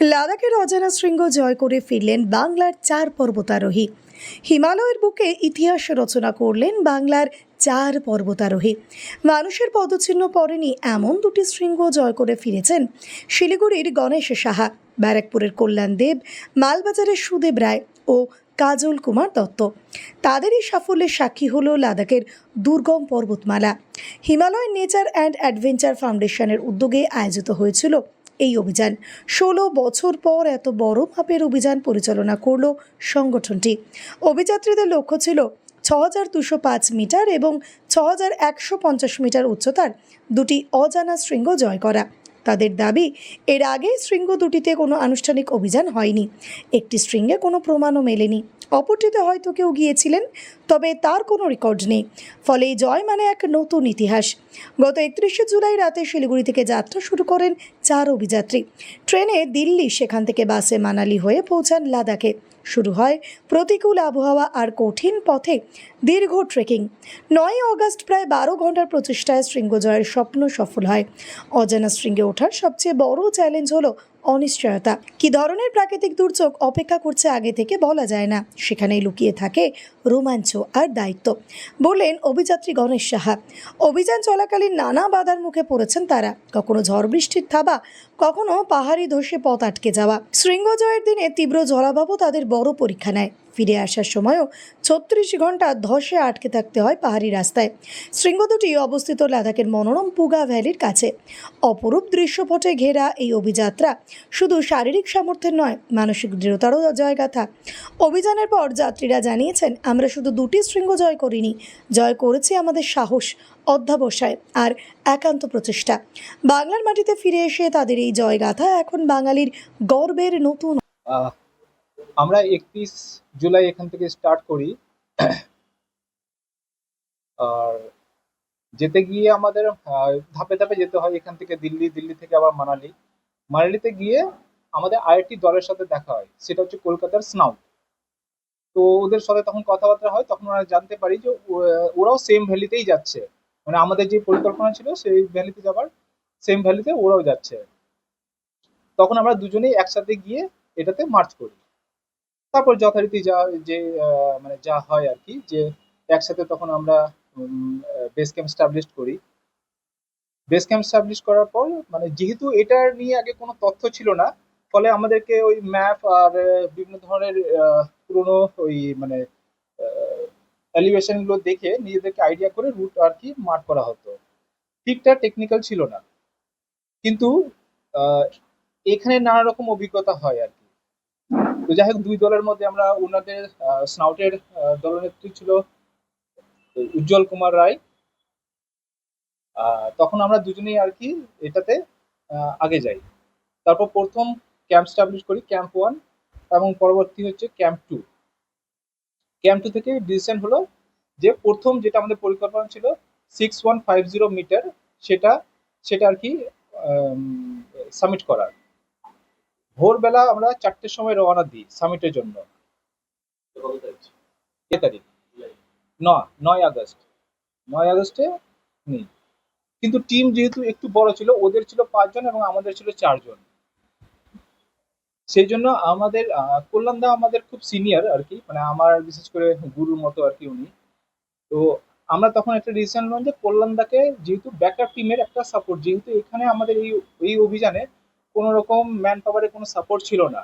লাদাখের অজানা শৃঙ্গ জয় করে ফিরলেন বাংলার চার পর্বতারোহী। হিমালয়ের বুকে ইতিহাস রচনা করলেন বাংলার চার পর্বতারোহী। মানুষের পদচিহ্ন পড়েনি এমন দুটি শৃঙ্গ জয় করে ফিরেছেন শিলিগুড়ির গণেশ সাহা, ব্যারাকপুরের কল্যাণ দেব, মালবাজারের সুদেব রায় ও কাজল কুমার দত্ত। তাদেরই সাফল্যের সাক্ষী হল লাদাখের দুর্গম পর্বতমালা। হিমালয় নেচার অ্যান্ড অ্যাডভেঞ্চার ফাউন্ডেশনের উদ্যোগে আয়োজিত হয়েছিল এই অভিযান। ষোলো বছর পর এত বড় মাপের অভিযান পরিচালনা করল সংগঠনটি। অভিযাত্রীদের লক্ষ্য ছিল ছ হাজার দুশো পাঁচ মিটার এবং ছ হাজার একশো পঞ্চাশ মিটার উচ্চতার দুটি অজানা শৃঙ্গ জয় করা। তাদের দাবি, এর আগে শৃঙ্গ দুটিতে কোনো আনুষ্ঠানিক অভিযান হয়নি। একটি শৃঙ্গে কোনো প্রমাণও মেলেনি। অপরটিতে হয়তো কেউ গিয়েছিলেন। তবে তার কোনো রেকর্ড নেই। ফলে এই জয় মানে এক নতুন ইতিহাস। গত একত্রিশে জুলাই রাতে শিলিগুড়ি থেকে যাত্রা শুরু করেন চার অভিযাত্রী। ট্রেনে দিল্লি সেখান থেকে বাসে মানালি হয়ে পৌঁছান লাদাখে। শুরু হয় প্রতিকূল আবহাওয়া আর কঠিন পথে দীর্ঘ ট্রেকিং নয় অগস্ট প্রায় বারো ঘণ্টার প্রচেষ্টায় শৃঙ্গ জয়ের স্বপ্ন সফল হয়। অজানা শৃঙ্গে ওঠার সবচেয়ে বড় চ্যালেঞ্জ হলো অনিশ্চয়তা। কি ধরনের প্রাকৃতিক দুর্যোগ অপেক্ষা করছে আগে থেকে বলা যায় না। সেখানেই লুকিয়ে থাকে রোমাঞ্চ আর দায়িত্ব। বললেন অভিযাত্রী গণেশ সাহা। অভিযান চলাকালীন নানা বাধার মুখে পড়েছেন তারা। কখনো ঝড় বৃষ্টির থাবা, কখনো পাহাড়ি ধসে পথ আটকে যাওয়া। শৃঙ্গজয়ের দিনে তীব্র জলাভাবও তাদের বড় পরীক্ষা নেয়। ফিরে আসার সময়ও ছত্রিশ ঘণ্টা ধসে আটকে থাকতে হয় পাহাড়ি রাস্তায়। শৃঙ্গ দুটি অবস্থিত লাদাখের মনোরম পুগা ভ্যালির কাছে। অপরূপ দৃশ্যপটে ঘেরা এই অভিযাত্রা শুধু শারীরিক সামর্থ্যের নয়, মানসিক দৃঢ়তারও জয়গাথা অভিযানের পর যাত্রীরা জানিয়েছেন, আমরা শুধু দুটি শৃঙ্গ জয় করিনি, জয় করেছি আমাদের সাহস, অধ্যাবসায় আর একান্ত প্রচেষ্টা। বাংলার মাটিতে ফিরে এসে তাদের এই জয়গাথা এখন বাঙালির গর্বের নতুন আমরা একত্রিশ জুলাই এখান থেকে স্টার্ট করি। আর যেতে গিয়ে আমাদের ধাপে ধাপে যেতে হয় এখান থেকে দিল্লি দিল্লি থেকে আবার মানালি। মানালিতে গিয়ে আমাদের আরেকটি দলের সাথে দেখা হয়, সেটা হচ্ছে কলকাতার স্নাউট। তো ওদের সাথে তখন কথাবার্তা হয়, তখন আমরা জানতে পারি যে ওরাও সেম ভ্যালিতেই যাচ্ছে। মানে আমাদের যে পরিকল্পনা ছিল সেই ভ্যালিতে যাবার সেম ভ্যালিতে ওরাও যাচ্ছে। তখন আমরা দুজনেই একসাথে গিয়ে এটাতে মার্চ করি। তারপর যথারীতি যা, যে মানে যা হয় আর কি, যে, একসাথে তখন আমরা বেস ক্যাম্প স্টাবলিশ করি। বেস ক্যাম্প স্টাবলিশ করার পর মানে যেহেতু এটার নিয়ে আগে কোনো তথ্য ছিল না, ফলে আমাদেরকে ওই ম্যাপ আর বিভিন্ন ধরনের পুরনো ওই মানে এলিভেশনগুলো দেখে নিজেদেরকে আইডিয়া করে রুট আর কি মার্ক করা হতো। ঠিকঠাক টেকনিক্যাল ছিল না। কিন্তু এখানে নানা রকম অভিজ্ঞতা হয় আর তো যাই হোক, দুই দলের মধ্যে আমরা ওনাদের স্নাউটের দলনেত্রী ছিল উজ্জ্বল কুমার রায়। তখন আমরা দুজনেই আর কি এটাতে আগে যাই। তারপর প্রথম ক্যাম্প স্টাবলিশ করি ক্যাম্প ওয়ান এবং পরবর্তী হচ্ছে ক্যাম্প টু ক্যাম্প টু থেকে ডিসিশন হলো যে প্রথম যেটা আমাদের পরিকল্পনা ছিল six one five zero metre সেটা সেটা আর কি সাবমিট করার। ভোরবেলা আমরা চারটের সময় রওনা দিই সামিটের জন্য। এ তারিখ? নয় আগস্ট। নয় আগস্টে নেই। কিন্তু টিম যেহেতু একটু বড় ছিল, ওদের ছিল পাঁচজন এবং আমাদের ছিল চারজন। সেই জন্য আমাদের কল্যাণদা আমাদের খুব সিনিয়র আর কি মানে আমার বিশেষ করে গুরুর মতো আর কি উনি। তো আমরা তখন একটা ডিসিশন নিলাম যে কল্যাণদাকে যেহেতু ব্যাকআপ টিমের একটা সাপোর্ট যেহেতু এখানে আমাদের এই এই অভিযানে কোনো রকম ম্যান পাওয়ারের কোনো সাপোর্ট ছিল না।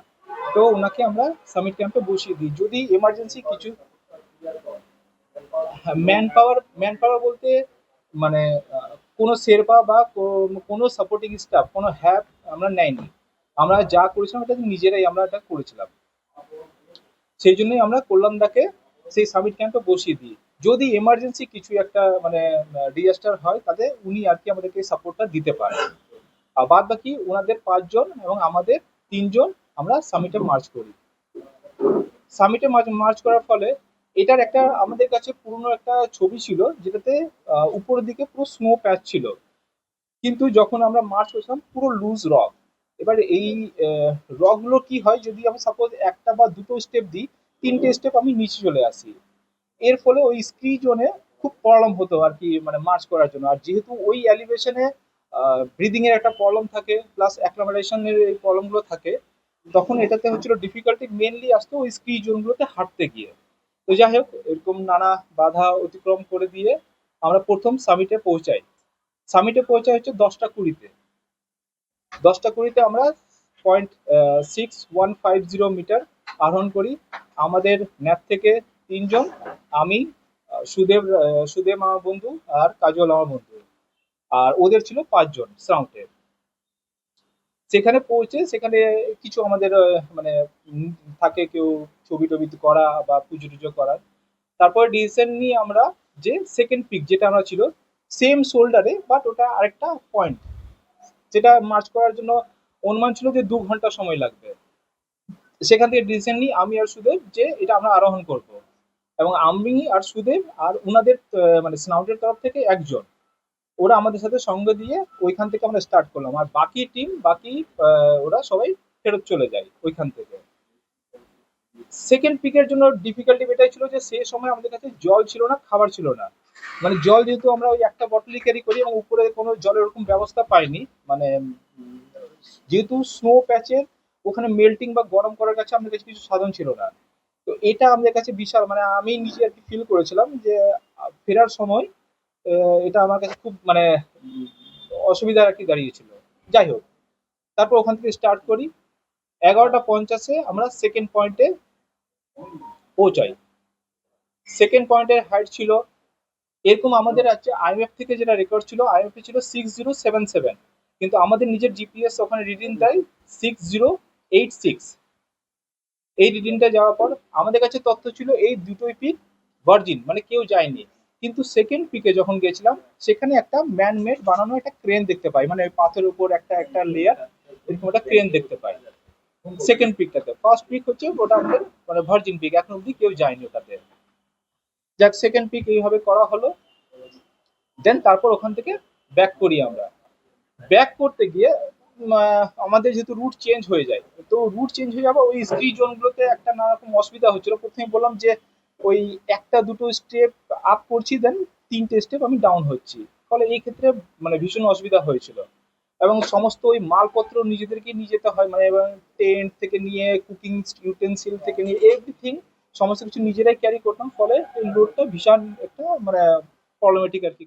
তো ওনাকে আমরা সামিট ক্যাম্পে বসিয়ে দিই। যদি এমার্জেন্সি কিছু ম্যান পাওয়ার ম্যান পাওয়ার বলতে মানে কোনো শেরপা বা কোনো সাপোর্টিং স্টাফ কোনো হ্যাপ আমরা নেয়নি। আমরা যা করেছিলাম এটা নিজেরাই আমরা এটা করেছিলাম। সেই জন্যই আমরা কল্যাণদাকে সেই সামিট ক্যাম্পে বসিয়ে দিই। যদি এমার্জেন্সি কিছু একটা মানে ডিজাস্টার হয়, তাতে উনি আর কি আমাদেরকে সাপোর্টটা দিতে পারেন। বাদ বাকি ওনাদের পাঁচজন এবং আমাদের তিনজন আমরা সামিটে মার্চ করি। সামিটে মার্চ করার ফলে এটার একটা আমাদের কাছে পুরনো একটা ছবি ছিল, যেটাতে উপরের দিকে পুরো স্নো প্যাচ ছিল। কিন্তু যখন আমরা মার্চ করছিলাম, পুরো লুজ রক এবার এই রকগুলো কি হয়, যদি আমি সাপোজ একটা বা দুটো স্টেপ দিই, তিনটে স্টেপ আমি নিচে চলে আসি। এর ফলে ওই স্কি জোনে খুব প্রবলেম হতো আর কি মানে মার্চ করার জন্য। আর যেহেতু ওই এলিভেশনে ব্রিদিং এর একটা প্রবলেম থাকে প্লাস অ্যাক্লামারেশনের এই প্রবলেমগুলো থাকে, তখন এটাতে হচ্ছিল ডিফিকাল্টি মেনলি আসতো ওই স্কি জোনগুলোতে হাঁটতে গিয়ে। তো যাই হোক, এরকম নানা বাধা অতিক্রম করে দিয়ে আমরা প্রথম সামিটে পৌঁছাই। সামিটে পৌঁছাই হচ্ছে দশটা কুড়িতে। দশটা কুড়িতে আমরা point six one five zero metre আরোহণ করি। আমাদের ন্যাপ থেকে তিনজন, আমি সুদেব সুদেব আমার বন্ধু আর কাজল আমার বন্ধু। আর ওদের ছিল পাঁচজন সাউন্ডে সেখানে পৌঁছে সেখানে কিছু আমাদের মানে থাকে কেউ ছবি টবি করা বা পুজো টুজো করার। তারপরে ডিসিশন নিয়ে আমরা যে সেকেন্ড পিক যেটা আমরা ছিল সেম শোল্ডারে বাট ওটা আরেকটা পয়েন্ট যেটা মার্চ করার জন্য অনুমান ছিল যে দু ঘণ্টা সময় লাগবে। সেখান থেকে ডিসিশন নিই আমি আর সুদেব যে এটা আমরা আরোহণ করব। এবং আমি আর সুদেব আর ওনাদের মানে স্নাউটের তরফ থেকে একজন। ওরা আমাদের সাথে সঙ্গ দিয়ে ওইখান থেকে আমরা স্টার্ট করলাম। আর বাকি টিম বাকি ওরা সবাই ফেরত চলে যায় ওইখান থেকে। সেকেন্ড পিকের জন্য ডিফিকাল্টি এটাই ছিল যে সে সময় আমাদের কাছে জল ছিল না, খাবার ছিল না। মানে জল যেহেতু আমরা ওই একটা বটলই ক্যারি করি এবং উপরে কোনো জলের ওরকম ব্যবস্থা পাইনি মানে যেহেতু স্নো প্যাচের ওখানে মেল্টিং বা গরম করার কাছে আমাদের কাছে কিছু সাধন ছিল না। তো এটা আমাদের কাছে বিশাল মানে আমি নিজে আর কি ফিল করেছিলাম যে ফেরার সময় এটা আমার কাছে খুব মানে উম, অসুবিধা আর কি দাঁড়িয়েছিল যাই হোক তারপর ওখান থেকে স্টার্ট করি। এগারোটা পঞ্চাশে আমরা সেকেন্ড পয়েন্টে পৌঁছাই। সেকেন্ড পয়েন্টের হাইট ছিল এরকম আমাদের আছে আইএমএফ থেকে যেটা রেকর্ড ছিল আইএমএফ ছিল সিক্স জিরো সেভেন সেভেন কিন্তু আমাদের নিজের জিপিএস ওখানে রিডিং দেয় সিক্স জিরো এইট সিক্স এই রিডিংটা যাওয়ার পর আমাদের কাছে তথ্য ছিল এই দুটোই পিক ভার্জিন মানে কেউ যায়নি। কিন্তু সেকেন্ড পিকে যখন গেছিলাম, সেখানে একটা ম্যানমেড বানানো একটা ক্রেন দেখতে পাই। মানে পাথরের উপর একটা একটা লেয়ার এরকম একটা ক্রেন দেখতে পাই। সেকেন্ড পিকটাতে ফার্স্ট পিক হচ্ছে ওটা আমাদের মানে ভার্জিন পিক এখন অব্দি কেউ যায়নি ওটাতে। যাক সেকেন্ড পিক এইভাবে করা হলো। দেন তারপর ওখান থেকে ব্যাক করি আমরা। ব্যাক করতে গিয়ে আমাদের যেহেতু রুট চেঞ্জ হয়ে যায়, তো রুট চেঞ্জ হয়ে যাবে ওই স্কি জোনগুলোতে একটা নানা রকম অসুবিধা হচ্ছিল। প্রথমে বললাম যে ওই একটা দুটো স্টেপ আপ করছি দেন তিনটে স্টেপ আমি ডাউন হচ্ছি। ফলে এই ক্ষেত্রে মানে ভীষণ অসুবিধা হয়েছিল। এবং সমস্ত ওই মালপত্র নিজেদেরকে নিয়ে যেতে হয় মানে এবং টেন্ট থেকে নিয়ে কুকিং ইউটেন্সিল থেকে নিয়ে এভরিথিং সমস্ত কিছু নিজেরাই ক্যারি করতাম। ফলে এই লোডটা ভীষণ একটা মানে প্রবলেমেটিক আর কি।